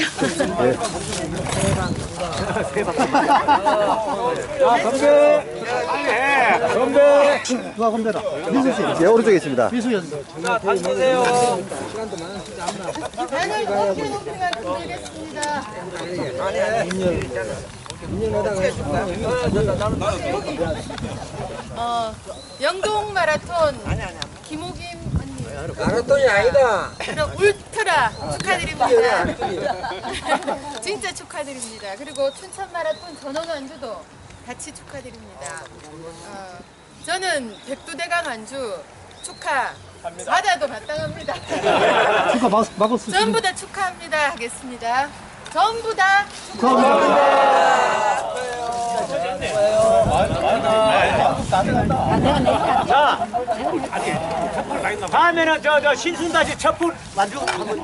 있어요. 누가 건배다. 민수 씨. 예, 오른쪽에 있습니다. 민수 연. 나는 높이 높이가 흔들겠습니다. 어, 영동 마라톤 김호김 마라톤이 아니다. 그럼 울트라 축하드립니다. 진짜 축하드립니다. 그리고 춘천 마라톤 전원 완주도 같이 축하드립니다. 어, 저는 백두대간 완주 축하 받아도 마땅합니다. 축하 막, 쓰 전부 다 축하합니다 하겠습니다. 전부 다다 음에는 저 저 신순다시 첩불 만주 한번